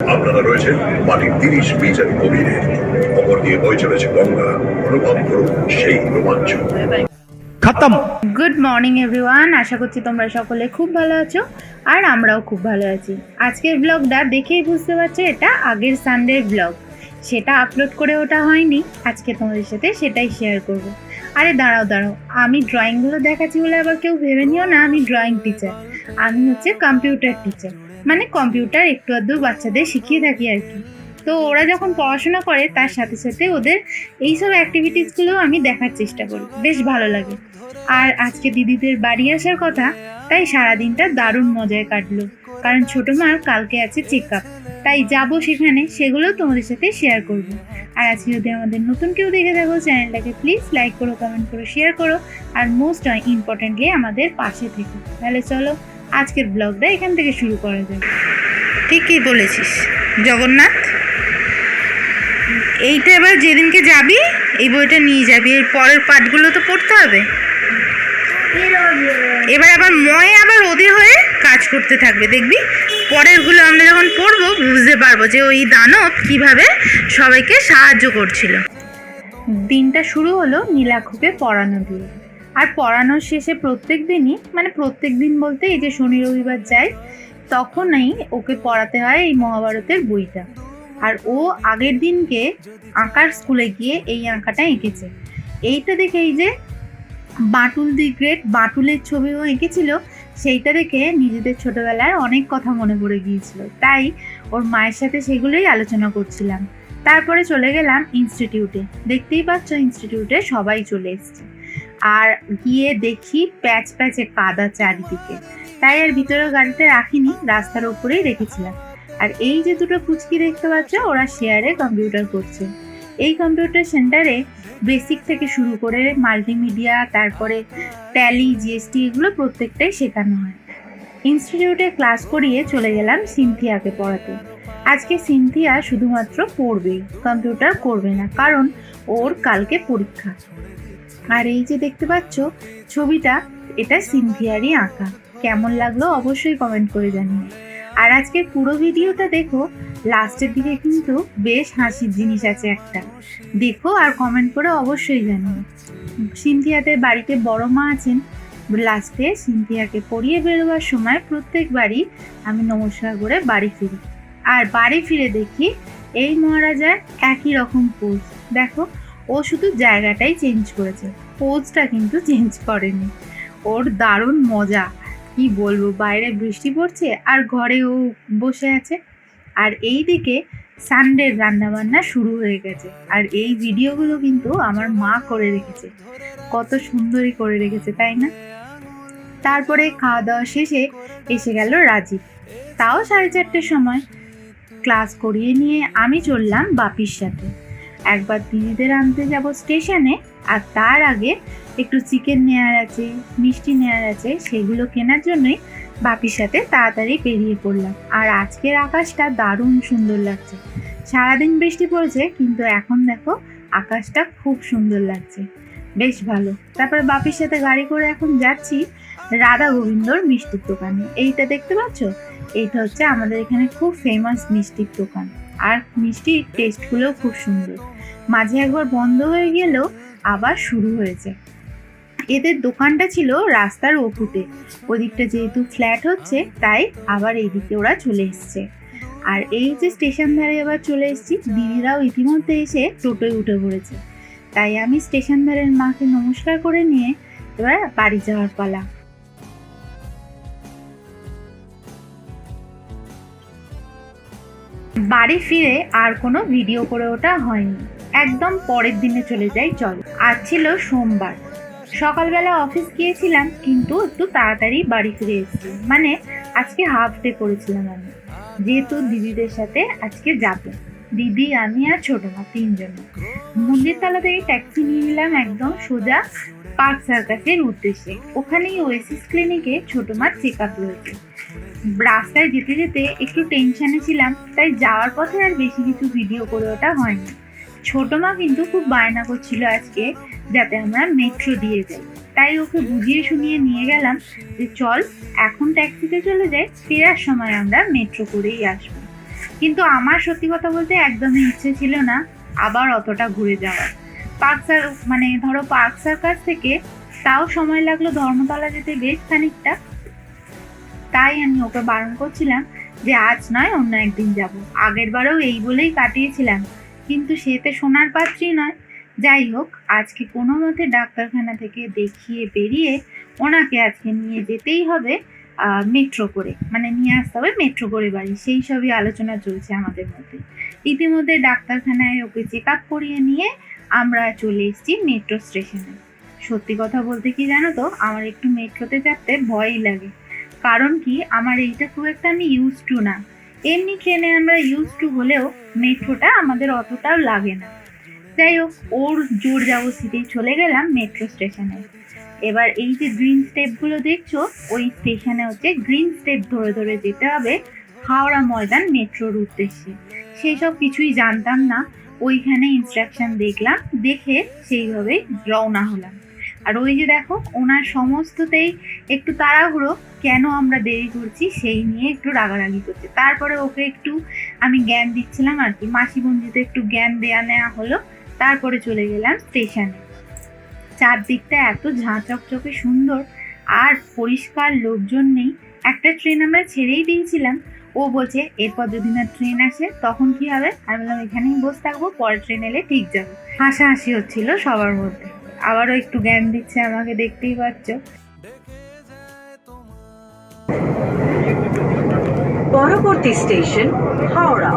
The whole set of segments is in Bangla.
আপনারা রয়েছেন মাটির তিরিশ মিটার গভীরে। খবর দিয়ে বয়ে চলেছে গঙ্গা। অনুভব করুন সেই রোমাঞ্চ। গুড মর্নিং এভরিওয়ান আশা করছি তোমরা সকলে খুব ভালো আছো আর আমরাও খুব ভালো আছি। আজকের ব্লগটা দেখেই বুঝতে পারছ এটা আগের সানডের ব্লগ সেটা আপলোড করে ওটা হয়নি। আজকে তোমাদের সাথে সেটাই শেয়ার করব। আরে দাঁড়াও দাঁড়াও। আমি ড্রয়িংগুলো দেখাচ্ছি বলে আবার কেউ ভেবে নিও না আমি ড্রয়িং টিচার আমি হচ্ছে কম্পিউটার টিচার মানে কম্পিউটার একটু আধটু বাচ্চাদের শিখিয়ে থাকি আর কি। তো ওরা যখন পড়াশোনা করে, তার সাথে সাথে ওদের এইসব অ্যাক্টিভিটিসগুলো আমি দেখার চেষ্টা করি। বেশ ভালো লাগে। আর আজকে দিদিদের বাড়ি আসার কথা, তাই সারাদিনটা দারুণ মজায় কাটলো। কারণ ছোট মার কালকে আছে চেক আপ তাই যাব সেখানে, সেগুলো তোমাদের সাথে শেয়ার করব। আর আজকে যদি আমাদের নতুন কেউ দেখে থাকো, চ্যানেলটাকে প্লিজ লাইক করো কমেন্ট করো শেয়ার করো। আর মোস্ট ইম্পর্টেন্টলি আমাদের পাশে থেকো। তাহলে চলো আজকের ব্লগটা এখান থেকে শুরু করা যাবে ঠিকই বলেছিস জগন্নাথ। এইটা এবার যেদিনকে যাবি এই বইটা নিয়ে যাবি। এর পরের পাঠগুলো তো পড়তে হবে। এবার আবার ময় আবার ওদের হয়ে কাজ করতে থাকবে দেখবি? পরেরগুলো আমরা যখন পড়ব বুঝতে পারব যে ওই দানব কীভাবে সবাইকে সাহায্য করছিল। দিনটা শুরু হলো নীলাক্ষকে পড়ানো দিয়ে। আর পড়ানোর শেষে প্রত্যেক দিনই মানে প্রত্যেক দিন বলতে এই যে শনি রবিবার যায়, তখনই ওকে পড়াতে হয় এই মহাভারতের বইটা। আর ও আগের দিনকে আঁকার স্কুলে গিয়ে এই আঁকাটা এঁকেছে। এইটা দেখে এই যে বাটুল দি গ্রেট, বাটুলের ছবিও এঁকেছিল, সেইটা দেখে নিজেদের ছোটবেলার অনেক কথা মনে পড়ে গিয়েছিল। তাই ওর মায়ের সাথে সেগুলোই আলোচনা করছিলাম। তারপরে চলে গেলাম ইনস্টিটিউটে দেখতেই পাচ্ছ ইনস্টিটিউটে সবাই চলে এসছে। আর গিয়ে দেখি প্যাচ প্যাচে কাদা চারিদিকে। তাই আর ভিতরে গাড়িতে রাখিনি, রাস্তার ওপরেই রেখেছিলাম। আর এই যে দুটো পুচকি দেখতে পাচ্ছ, ওরা শেয়ারে কম্পিউটার করছে। এই কম্পিউটার সেন্টারে বেসিক থেকে শুরু করে মাল্টিমিডিয়া তারপরে ট্যালি জিএসটি এগুলো প্রত্যেকটাই শেখানো হয়। ইনস্টিটিউটে ক্লাস করিয়ে চলে গেলাম সিনথিয়াকে পড়াতে। আজকে সিনথিয়া শুধুমাত্র পড়বেই কম্পিউটার করবে না, কারণ ওর কালকে পরীক্ষা। আর এই যে দেখতে পাচ্ছ, ছবিটা, এটা সিনথিয়ারই আঁকা। কেমন লাগল অবশ্যই কমেন্ট করে জানিও। আর আজকের পুরো ভিডিওটা দেখো লাস্টের দিকে কিন্তু বেশ হাসির জিনিস আছে একটা। দেখো আর কমেন্ট করে অবশ্যই জানিও। সিনথিয়াদের বাড়িতে বড় মা আছেন লাস্টে সিনথিয়াকে পড়িয়ে বেরোবার সময় প্রত্যেকবারই আমি নমস্কার করে বাড়ি ফিরি। আর বাড়ি ফিরে দেখি এই মহারাজার একই রকম পোজ দেখো ও শুধু জায়গাটাই চেঞ্জ করেছে। পোজটা কিন্তু চেঞ্জ করেনি। ওর দারুণ মজা। কি বলব, বাইরে বৃষ্টি পড়ছে আর ঘরে ও বসে আছে। আর এই দিকে সানডের রান্নাবান্না শুরু হয়ে গেছে। আর এই ভিডিওগুলো কিন্তু আমার মা করে রেখেছে। কত সুন্দরই করে রেখেছে, তাই না? তারপরে খাওয়া দাওয়া শেষে এসে গেল রাজীব। তাও সাড়ে চারটের সময়। ক্লাস করিয়ে নিয়ে আমি চললাম বাপির সাথে। একবার দিদিদের আনতে যাব স্টেশনে, আর তার আগে একটু চিকেন নেওয়ার আছে, মিষ্টি নেওয়ার আছে, সেগুলো কেনার জন্যই বাপির সাথে তাড়াতাড়ি বেরিয়ে পড়লাম। আর আজকের আকাশটা দারুণ সুন্দর লাগছে। সারাদিন বৃষ্টি পড়েছে, কিন্তু এখন দেখো আকাশটা খুব সুন্দর লাগছে। বেশ ভালো। তারপরে বাপির সাথে গাড়ি করে এখন যাচ্ছি রাধা গোবিন্দর মিষ্টির দোকানে। এইটা দেখতে পাচ্ছ? এইটা হচ্ছে আমাদের এখানে খুব ফেমাস মিষ্টির দোকান। আর মিষ্টির টেস্টগুলোও খুব সুন্দর। মাঝে একবার বন্ধ হয়ে গেলেও আবার শুরু হয়েছে। এদের দোকানটা ছিল রাস্তার ওপুতে ওদিকটা যেহেতু ফ্ল্যাট হচ্ছে, তাই আবার এইদিকে ওরা চলে এসছে। আর এই যে স্টেশন ধারে আবার চলে এসেছি, দিদিরাও ইতিমধ্যে এসে টোটোয় উঠে পড়েছে। তাই আমি স্টেশন ধারের মাকে নমস্কার করে নিয়ে এবার বাড়ি যাওয়ার পালা। বাড়ি ফিরে আর কোনো ভিডিও করে ওটা হয়নি। একদম পরের দিনে চলে যাই, চল। আজ ছিল সোমবার। সকালবেলা অফিস গিয়েছিলাম, কিন্তু একটু তাড়াতাড়ি বাড়ি ফিরে এসেছি। মানে আজকে হাফ ডে করেছিলাম আমি। যেহেতু দিদিদের সাথে আজকে যাব। দিদি, আমি আর ছোট মা তিনজন। মন্দিরতলা থেকে ট্যাক্সি নিয়ে নিলাম একদম সোজা পার্ক সার্কাসের উদ্দেশ্যে। ওখানেই ওয়েসিস ক্লিনিকে ছোট মার চেক আপ রয়েছে। রাস্তায় যেতে যেতে একটু টেনশনে ছিলাম, তাই যাওয়ার পথে আর বেশি কিছু ভিডিও করে ওটা হয়নি। ছোট মা কিন্তু খুব বায়না করছিল আজকে যাতে আমরা মেট্রো দিয়ে যাই। তাই ওকে বুঝিয়ে শুনিয়ে নিয়ে গেলাম যে চল, এখন ট্যাক্সিতে চলে যাই, ফেরার সময় আমরা মেট্রো করেই আসব। কিন্তু আমার সত্যি কথা বলতে একদমই ইচ্ছে ছিল না আবার অতটা ঘুরে যাওয়ার। পার্ক সার মানে ধরো পার্ক সার্কাস থেকে তাও সময় লাগল ধর্মতলা যেতে বেশ খানিকটা। তাই আমি ওকে বারণ করছিলাম যে আজ নয়, অন্য একদিন যাব। আগের বারেও এই বলেই কাটিয়েছিলাম। কিন্তু সে তো সোনার পাত্রী নয়। যাই হোক, আজকে কোনো মতে ডাক্তারখানা থেকে দেখিয়ে বেরিয়ে ওনাকে আজকে নিয়ে যেতেই হবে মেট্রো করে। মানে নিয়ে আসতে হবে মেট্রো করে বাড়ি। সেই সবই আলোচনা চলছে আমাদের মধ্যে। ইতিমধ্যে ডাক্তারখানায় ওকে চেক আপ করিয়ে নিয়ে আমরা চলে এসেছি মেট্রো স্টেশনে। সত্যি কথা বলতে কি জানো তো, আমার একটু মেট্রোতে চাপতে ভয়ই লাগে। কারণ কি, আমার এইটা খুব একটা আমি ইউজ টু না। এমনি ট্রেনে আমরা ইউজ টু হলেও মেট্রোটা আমাদের অতটাও লাগে না। যাই হোক, ওর জোর জবস্তিতেই চলে গেলাম মেট্রো স্টেশনে। এবার এই যে গ্রিন স্টেপগুলো দেখছ, ওই স্টেশনে হচ্ছে গ্রিন স্টেপ ধরে ধরে যেতে হবে হাওড়া ময়দান মেট্রোর উদ্দেশ্যে। সেই সব কিছুই জানতাম না, ওইখানে ইনস্ট্রাকশন দেখলাম, দেখে সেইভাবেই রওনা হলাম। আর ওই যে দেখো, ওনার সমস্ততেই একটু তাড়াহুড়ো কেন আমরা দেরি করছি সেই নিয়ে একটু রাগারাগি করছে। তারপরে ওকে একটু আমি জ্ঞান দিচ্ছিলাম আর কি মাসি বঞ্জিতে একটু জ্ঞান দেয়া নেওয়া হলো, তারপরে চলে গেলাম স্টেশনে। চারদিকটা এত ঝাঁ চকচকে সুন্দর আর পরিষ্কার লোকজন নেই। একটা ট্রেন আমরা ছেড়েই দিয়েছিলাম। ও বলছে, এরপর যদি না ট্রেন আসে, তখন কি হবে? আমি বললাম, এখানেই বসে থাকব, পরের ট্রেন এলে ঠিক যাব। হাসাহাসি হচ্ছিল সবার মধ্যে। আবারও একটু জ্ঞান দিচ্ছে আমাকে দেখতেই পাচ্ছ পরবর্তী station Howrah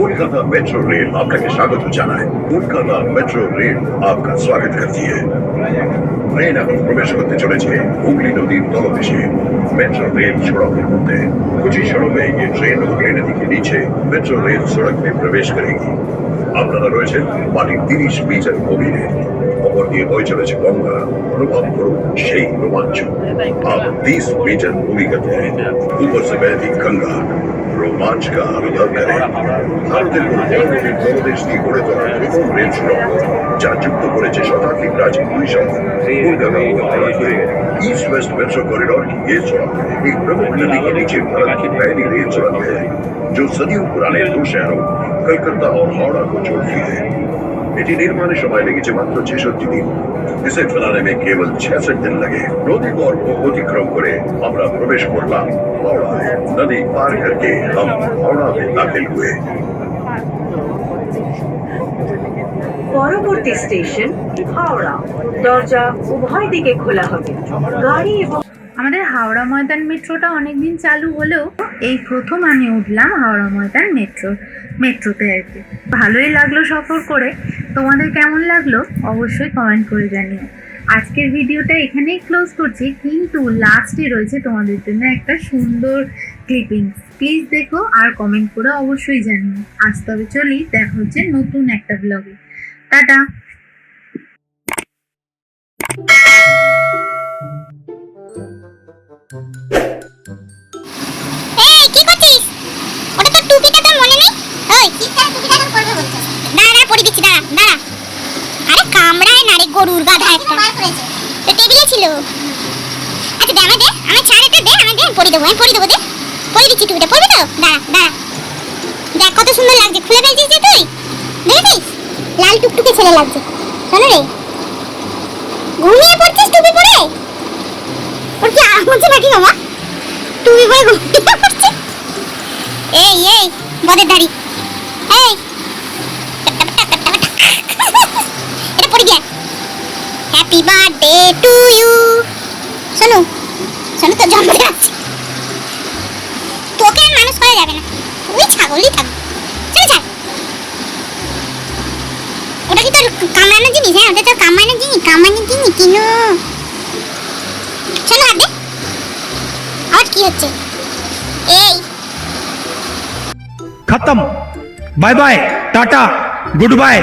Kolkata metro rail আপনাকে স্বাগত জানায় কলকাতা মেট্রো রেল আপনার স্বাগত করছি ট্রেন এখন প্রবেশ করতে চলেছে হুগলি নদীর তলদেশে मेट्रो रेल सड़कों मध्य कुछ ही क्षणों में ये ट्रेन हुगली नदी के नीचे मेट्रो रेल सड़क में प्रवेश करेगी আপনারা রয়েছেন মাটির তিরিশ মিটার গভীরে খবর নিয়ে বই চলেছে, গঙ্গা। অনুভব করুন সেই রোমাঞ্চ। আর তিরিশ মিটার ভূমিকা উপর সে বেদি গঙ্গা। রোমাঞ্চ কা অনুভব করে ভারতের প্রদেশ দিয়ে গড়ে তোলা প্রথম রেল সুড়ঙ্গ যা যুক্ত করেছে শতাধিক প্রাচীন দুই শহর কলকাতা ও ভারতকে ईस्ट वेस्ट मेट्रो कॉरिडोर की ये सड़क एक प्रमुख नदी के नीचे भारत की पहली रेल जो सदियों पुराने दो शहरों कलकत्ता और हावड़ा को जोड़ती है এটি নির্মাণে সময় লেগেছে মাত্র ছেষট্টি দিন। কেবল ছেষট্টি দিন লাগে। নদী অতিক্রম করে আমরা প্রবেশ করলাম নদী পার করকে দাখিল হুয়ে। পরবর্তী স্টেশন হাওড়া। দরজা উভয় দিকে খোলা হবে। গাড়ি এবং আমাদের হাওড়া ময়দান মেট্রোটা অনেকদিন চালু হলেও এই প্রথম আমি উঠলাম হাওড়া ময়দান মেট্রো। মেট্রোতে আর কি। ভালোই লাগল সফর করে। তোমাদের কেমন লাগল? অবশ্যই কমেন্ট করে জানিও। আজকের ভিডিওটা এখানেই ক্লোজ করছি, কিন্তু লাস্টে রয়েছে তোমাদের জন্য একটা সুন্দর ক্লিপিং প্লিজ দেখো আর কমেন্ট করে অবশ্যই জানিও। আজ তবে চলি, দেখা হচ্ছে নতুন একটা ব্লগে টাটা! গরুর গাধা একটা তো টেবিলে ছিল। আচ্ছা দে আমায় দে। আমার ছাড়েটা দে আমায় দে। পরি দেবো আমি পরি দেবো দে। পরি দিচ্ছি টুপিটা। পরবি তো? দাঁড়া দাঁড়া দেখ কত সুন্দর লাগছে। খুলে ফেলছিস যে তুই? দেখেছিস? লাল টুকটুকে ছেলে লাগছে। শোনো রে। ঘুমিয়ে পড়ছিস টুপি পরে? ওর কি আরাম হচ্ছে নাকি মামা টুপি পরে ঘুমিয়ে পড়ছে এই এই বদের দাড়ি। এই। এটা পড়ে গিয়ে হ্যাপি বার্থডে টু ইউ শোনো শোনো তো জন্মদিন আছে। তোকে মানুষ করা যাবে না। তুই ছাগলই থাক চলে যা ওটা কি তোর কামানো জিনিস? হ্যাঁ ওটা তোর কামানো জিনিস কামানো জিনিস, কিনো। শোনো আগে আর কি হচ্ছে? এই। খতম। Bye bye, tata, good bye.